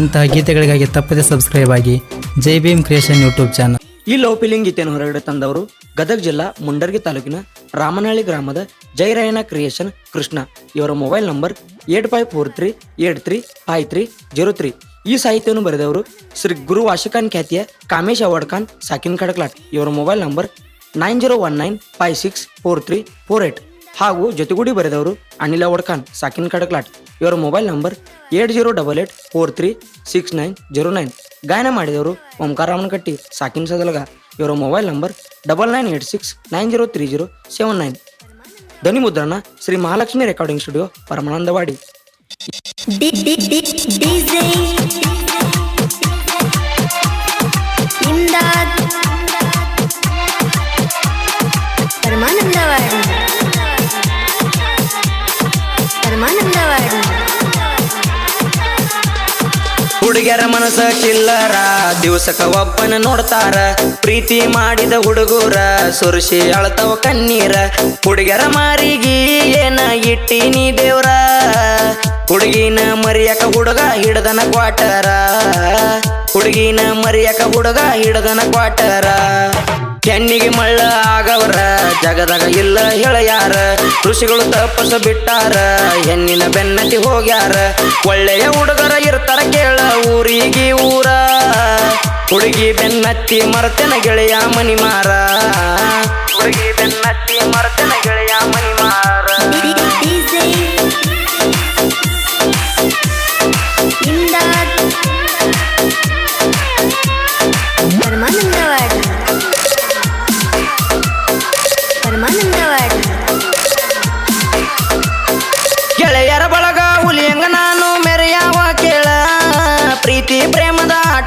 ಇಂತಹ ಗೀತೆಗಳಿಗಾಗಿ ತಪ್ಪದೆ ಸಬ್ಸ್ಕ್ರೈಬ್ ಆಗಿ Jai Bhim creation YouTube channel ಈ ಲವ್ ಫೀಲಿಂಗ್ ಗೀತೆಯನ್ನು ಹೊರಗಡೆ ತಂದವರು ಗದಗ ಜಿಲ್ಲಾ ಮುಂಡರ್ಗಿ ತಾಲೂಕಿನ ರಾಮನಹಳ್ಳಿ ಗ್ರಾಮದ ಜೈರಾಯಣ ಕ್ರಿಯೇಷನ್ ಕೃಷ್ಣ. ಇವರ mobile number eight five four three, eight three, five three, zero three. ಈ ಸಾಹಿತ್ಯವನ್ನು ಬರೆದವರು ಶ್ರೀ ಗುರು ವಾಶಿಖಾನ್ ಖ್ಯಾತಿಯ ಕಾಮೇಶ್ ಅವಾರ್ಡ್ ಖಾನ್, ಸಾಕಿನ್ ಕಡಕ್ಲಾಟ್. ಇವರ mobile number nine zero one nine five six four three four eight. ಹಾಗೂ ಜೊತೆಗೂಡಿ ಬರೆದವರು ಅನಿಲ್ ಅವಾರ್ಡ್ ಖಾನ್, ಸಾಕಿನ್ ಕಡಕ್ಲಾಟ್. ಇವರ mobile number eight zero double eight four three six nine zero nine. ಗಾಯನ ಮಾಡಿದವರು ಓಂಕಾರ ರಾಮನಕಟ್ಟಿ ಸಾಕಿನ್ ಸದಲಗ. ಇವರ mobile number double nine eight six nine zero three zero seven nine. ಧ್ವನಿ ಮುದ್ರಣ Shri Mahalakshmi recording studio Paramanandawadi. D- D- D- DJ Imdad Paramanandawadi. Paramanandawadi ಹುಡುಗಿಯರ ಮನಸ್ಸ ಚಿಲ್ಲರ. ದಿವಸಕ್ಕ ಒಬ್ಬನ ನೋಡ್ತಾರ. ಪ್ರೀತಿ ಮಾಡಿದ ಹುಡುಗರ. ಸುರಿಸಿ ಅಳತವ ಕಣ್ಣೀರ. ಹುಡುಗಿಯರ ಮಾರಿಗಿ ಏನ ಇಟ್ಟಿನಿ ದೇವ್ರ. ಹುಡುಗಿನ ಮರಿಯಕ ಹುಡುಗ ಹಿಡದನ ಕ್ವಾಟರ. ಹುಡುಗಿನ ಮರಿಯಕ ಹುಡುಗ ಹಿಡದನ ಕ್ವಾಟರ. ಹೆಣ್ಣಿಗೆ ಮಳ್ಳ ಆಗವರ. ಜಗದಾಗ ಇಲ್ಲ ಹೇಳಯಾರ. ಋಷಿಗಳು ತಪಸ ಬಿಟ್ಟಾರ, ಹೆಣ್ಣಿನ ಬೆನ್ನತಿ ಹೋಗ್ಯಾರ. ಒಳ್ಳೆಯ ಹುಡುಗರ ಇರ್ತಾರ ಕೇಳ ಊರಿಗೆ ಊರ. ಹುಡುಗಿ ಬೆನ್ನತ್ತಿ ಮರ್ತನ ಗೆಳೆಯ ಮನಿ ಮಾರ ಹುಡುಗಿ ಬೆನ್ನತ್ತಿ ಮರ್ತನ ಗೆಳೆಯ ಮನಿ ಮಾರ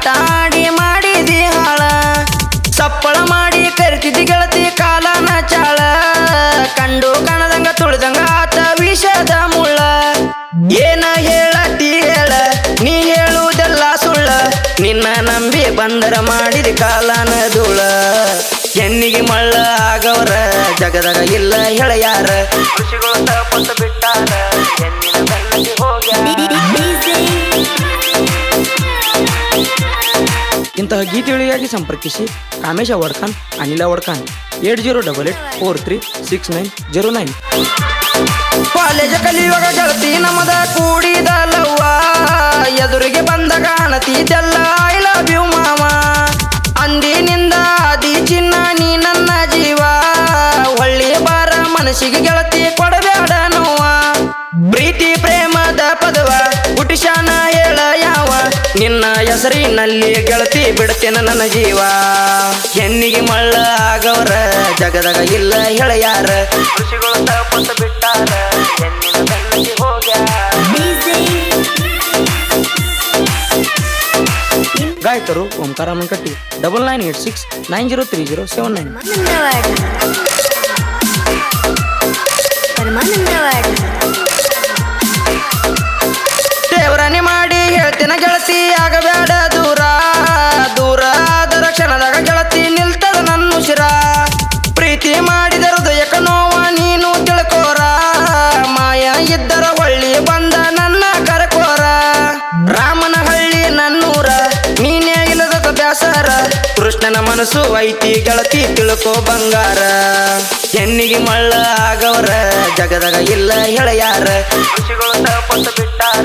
ಆಡಿ ಮಾಡಿದಿ ಹಾಳ ಸಪ್ಪಳ ಮಾಡಿ ಕರಿತಿದ್ದಿ ಗೆಳತಿ ಕಾಲನ ಚಾಳ. ಕಂಡು ಕಣದಂಗ ತುಳಿದಂಗ ಆತ ವಿಷದ ಮುಳ್ಳ. ಏನ ಹೇಳತಿ ಹೇಳ, ನೀ ಹೇಳುವುದೆಲ್ಲ ಸುಳ್ಳ. ನಿನ್ನ ನಂಬಿ ಬಂದರ ಮಾಡಿದ ಕಾಲನ ಧೂಳ. ಹೆಣ್ಣಿಗೆ ಮಳ್ಳ ಆಗವರ, ಜಗದಾಗ ಇಲ್ಲ ಹೇಳಯಾರ. ಋಷಿಗಳು ತಪಸ್ಸು ಬಿಟ್ಟಾರ ಇಂತಹ ಗೀತೆಗಳಿಗಾಗಿ ಸಂಪರ್ಕಿಸಿ ಕಾಮೇಶ್ ಅವಾರ್ಡ್ Khan Anil award Khan eight zero double eight four three six nine zero nine college ಕಲಿಯುವಾಗ ಗೆಳತಿ ನಮ್ಮದ ಕೂಡಿದ ಲವ್ವ ಎದುರಿಗೆ ಬಂದಾಗ ಅಣತಿದ್ದೆಲ್ಲ ಐ ಲವ್ ಯು ಮಾವ ಹೆಸರಿನಲ್ಲಿ ಗೆಳತಿ ಬಿಡ್ತೇನೆ ನನ್ನ ಜೀವ. ಹೆಣ್ಣಿಗೆ ಮಳ್ಳ ಆಗವ್ರ ಜಗದಾಗ ಇಲ್ಲ ಹೇಳಯಾರ. ಋಷಿಗಳು ತಪಸ್ಸು ಬಿಟ್ಟಾರ ಹೆಣ್ಣಿನ ಗಾಯಕರು ಓಂಕಾರ ಕಟ್ಟಿ double nine eight six nine zero three zero seven nine Paramanandawadi ಮನಸ್ಸು ಐತಿ ಗೆಳತಿ ತಿಳ್ಕೋ ಬಂಗಾರ. ಹೆಣ್ಣಿಗೆ ಮಳ್ಳ ಆಗವರ ಜಗದಾಗ ಇಲ್ಲ ಹೇಳ ಯಾರ ಬಿಟ್ಟಾರ.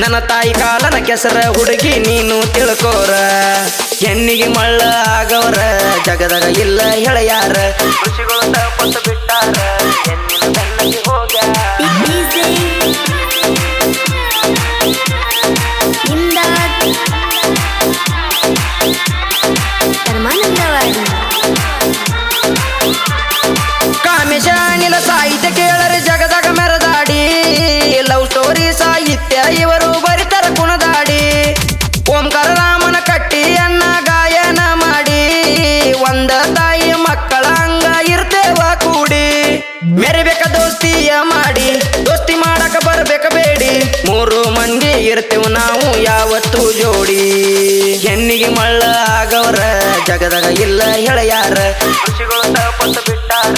ನನ್ನ ತಾಯಿ ಕಾಲನ ಕೆಸರ, ಹುಡುಗಿ ನೀನು ತಿಳ್ಕೋರ. ಹೆಣ್ಣಿಗೆ ಮಳ್ಳ ಆಗವರ, ಜಗದಾಗ ಇಲ್ಲ ಹೆಳೆಯಾರ. ಋಷಿಗಳು ಬಿಟ್ಟಾರ, ಹೆಣ್ಣಿನ ಪರಮಾನಂದವಾಡಿ ಕಾಮೇಶ ಅನಿಲ ಸಾಹಿತ್ಯ ಕೇಳರೆ, ಜಗದಾಗ ಮೆರದಾಡಿ ಇರ್ತೇವ್ ನಾವು ಯಾವತ್ತು ಜೋಡಿ. ಹೆಣ್ಣಿಗೆ ಮಳ್ಳ ಆಗವ್ರ ಜಗದಾಗ ಇಲ್ಲ ಹೇಳ ಯಾರ ಬಿಟ್ಟಾರ